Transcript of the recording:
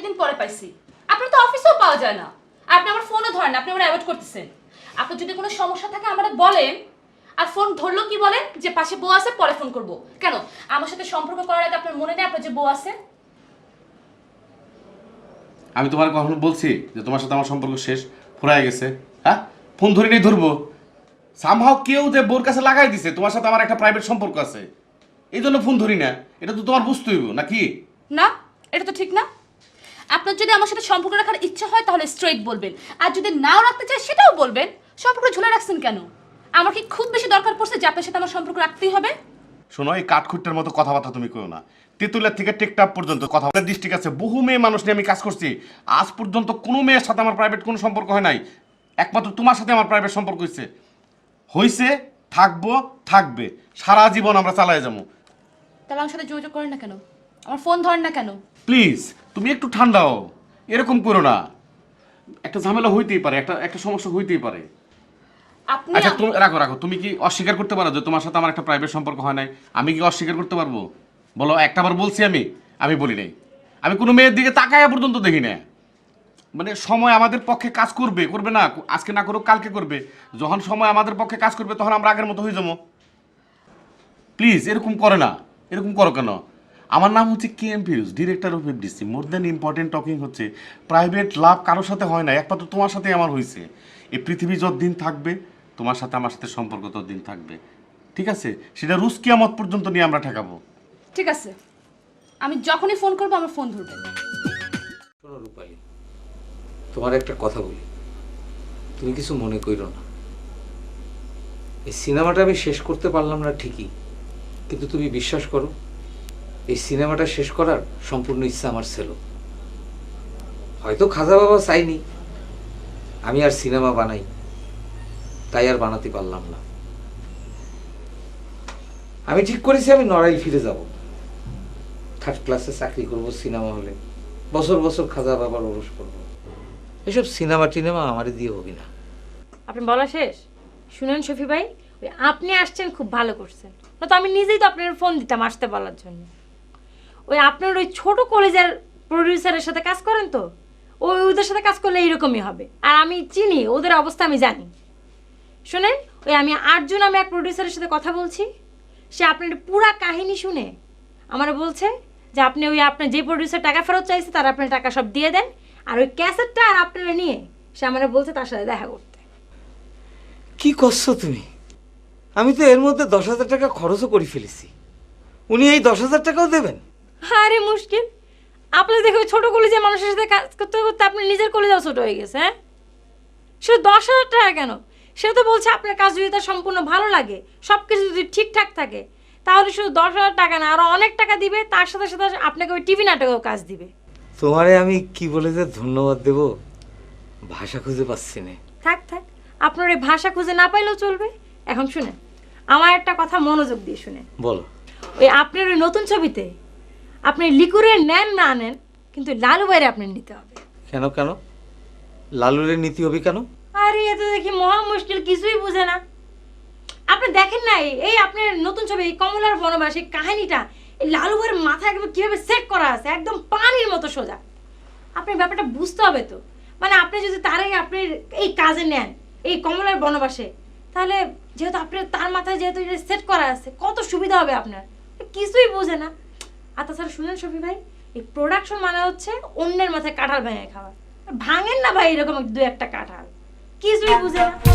অনেকদিন পরে পাইছি। আপনার তো অফিসেও পাওয়া যায় না। আপনি আমার ফোনও ধরেন আপনি আমার অ্যাভয়েড করতেছেন। আপনার যদি কোনো সমস্যা থাকে আমার বলেন। আর ফোন ধরলো কি বলেন? যে পাশে বউ আছে পরে ফোন করব। কেন? আমার সাথে সম্পর্ক করার আগে আপনার মনে নেই আপনার যে বউ আছে? আমি তোমার কখনো বলছি যে তোমার সাথে আমার সম্পর্ক শেষ ফুরায় গেছে। হ্যাঁ? ফোন ধরে নেই ধরবো। সামহাও কেউ যে বোর কাছে লাগাই দিছে তোমার সাথে আমার একটা প্রাইভেট সম্পর্ক আছে। এই জন্য ফোন ধরি না। এটা তো তোমার বুঝতে হইব নাকি? না এটা তো ঠিক না। আপনার যদি আমার সাথে সম্পর্ক রাখার ইচ্ছা হয় তাহলে স্ট্রেট বলবেন। আর যদি নাও রাখতে চায় সেটাও বলবেন। সম্পর্ক ঝুলে রাখছেন কেন? আমার কি খুব বেশি দরকার পড়ছে যে আপনার সাথে আমার সম্পর্ক রাখতেই হবে? শোনো এই কাঠখুট্টার মতো কথাবার্তা তুমি কেউ না। তেঁতুলের থেকে টেকটাপ পর্যন্ত কথা দৃষ্টিক আছে। বহু মেয়ে মানুষ নিয়ে আমি কাজ করছি। আজ পর্যন্ত কোনো মেয়ের সাথে আমার প্রাইভেট কোনো সম্পর্ক হয় নাই। একমাত্র তোমার সাথে আমার প্রাইভেট সম্পর্ক হয়েছে হয়েছে থাকব থাকবে। সারা জীবন আমরা চালাই যাব। তাহলে আমার সাথে যোগাযোগ করেন না কেন? আমার ফোন ধরেন না কেন? প্লিজ তুমি একটু ঠান্ডা হও এরকম করো না। একটা ঝামেলা হইতেই পারে একটা একটা সমস্যা হইতেই পারে। আপনি আচ্ছা তুমি রাখো রাখো। তুমি কি অস্বীকার করতে পারো যে তোমার সাথে আমার একটা প্রাইভেট সম্পর্ক হয় নাই? আমি কি অস্বীকার করতে পারব? বলো একটাবার বলছি আমি আমি বলি নাই। আমি কোনো মেয়ের দিকে তাকায়া পর্যন্ত দেখি না মানে সময় আমাদের পক্ষে কাজ করবে করবে না আজকে না করুক কালকে করবে। যখন সময় আমাদের পক্ষে কাজ করবে তখন আমরা আগের মতো হয়ে যাব। প্লিজ এরকম করে না। এরকম করো কেন? আমার নাম হচ্ছে K M Firoz director of FDC more than important talking হচ্ছে প্রাইভেট লাভ কারোর সাথে হয় না একমাত্র তোমার সাথে আমার হয়েছে এই পৃথিবী যতদিন থাকবে তোমার সাথে আমার সাথে সম্পর্ক ততদিন থাকবে। ঠিক আছে? সেটা রুশ কিয়ামত পর্যন্ত নিয়ে আমরা ঠেকাবো। ঠিক আছে। আমি যখনই ফোন করব আমার ফোন ধরবেন শোনো রূপালী তোমার একটা কথা বলি। তুমি কিছু মনে কইরো না। এই সিনেমাটা আমি শেষ করতে পারলাম না ঠিকই কিন্তু তুমি বিশ্বাস করো এই সিনেমাটা শেষ করার সম্পূর্ণ ইচ্ছা আমার ছিল। হয়তো খাজা বাবা চাইনি আমি আর সিনেমা বানাই। তাই আর বানাতে পারলাম না। আমি ঠিক করেছি, আমি নড়াইল ফিরে যাব। থার্ড ক্লাসে চাকরি করব, সিনেমা হলে। বছর বছর খাজা বাবার ওরস করব। এসব সিনেমা টিনেমা আমারে দিয়ে হবি না। আপনি বলা শেষ? শুনেন শফি ভাই আপনি আসছেন, খুব ভালো করছেন। না তো আমি নিজেই তো আপনার ফোন দিতাম আসতে বলার জন্য। ওই আপনার ওই ছোট কলেজের প্রডিউসারের সাথে কাজ করেন তো? ওই, ওদের সাথে কাজ করলে এইরকমই হবে। আর আমি চিনি, ওদের অবস্থা আমি জানি। শোনেন, ওই আমি আটজন আমি এক প্রডিউসারের সাথে কথা বলছি। সে আপনার পুরা কাহিনী শুনে আমার বলছে যে আপনি ওই আপনার যে প্রডিউসার টাকা ফেরত চাইছে, তার আপনার টাকা সব দিয়ে দেন। আর ওই ক্যাসেটটা আর আপনারা নিয়ে, সে আমার বলছে তার সাথে দেখা করতে। কি করছ তুমি? আমি তো এর মধ্যে দশ হাজার টাকা খরচও করে ফেলেছি। উনি এই দশ হাজার টাকাও দেবেন? আরে মুশকিল। আপনি দেখে ছোট কলেজে মানুষের সাথে কাজ করতে করতে আপনি নিজের কলেজাও ছোট হয়ে গেছে হ্যাঁ? সে দশ হাজার টাকা কেন? সে তো বলছে আপনার কাজ যদি তার সম্পূর্ণ ভালো লাগে সব কিছু যদি ঠিকঠাক থাকে তাহলে শুধু দশ হাজার টাকা না আরও অনেক টাকা দিবে তার সাথে সাথে আপনাকে ওই টিভি নাটকেও কাজ দিবে। তোমারে আমি কি বলে যে ধন্যবাদ দেব? ভাষা খুঁজে পাচ্ছি না। থাক থাক আপনার এই ভাষা খুঁজে না পাইলেও চলবে। এখন শুনেন আমার একটা কথা মনোযোগ দিয়ে শুনে বলো। ওই আপনার ওই নতুন ছবিতে আপনি লিকুরে নেন না নেন কিন্তু লালু বাইরে আপনার নিতে হবে। কেন কেন? লালুরের নীতি হবে কেন? আরে এত দেখি মহা মুশকিল কিছুই বুঝে না। আপনি দেখেন না এই- আপনার নতুন ছবি এই কমলার বনবাস এই কাহিনীটা এই লালু ভাইয়ের মাথা একবার কীভাবে সেট করা আছে একদম পানির মতো সোজা। আপনি ব্যাপারটা বুঝতে হবে তো। মানে আপনি যদি তার আগে আপনি এই কাজে নেন এই কমলার বনবাসে তাহলে যেহেতু আপনার তার মাথায় যেহেতু সেট করা আছে কত সুবিধা হবে আপনার? কিছুই বোঝে না। আর তাছাড়া শুনেন শফি ভাই, এই প্রোডাকশন মানে হচ্ছে অন্যের মাথায় কাঁঠাল ভেঙে খাওয়া। ভাঙেন না ভাই এরকম দু একটা কাঁঠাল। কিছুই বুঝে না।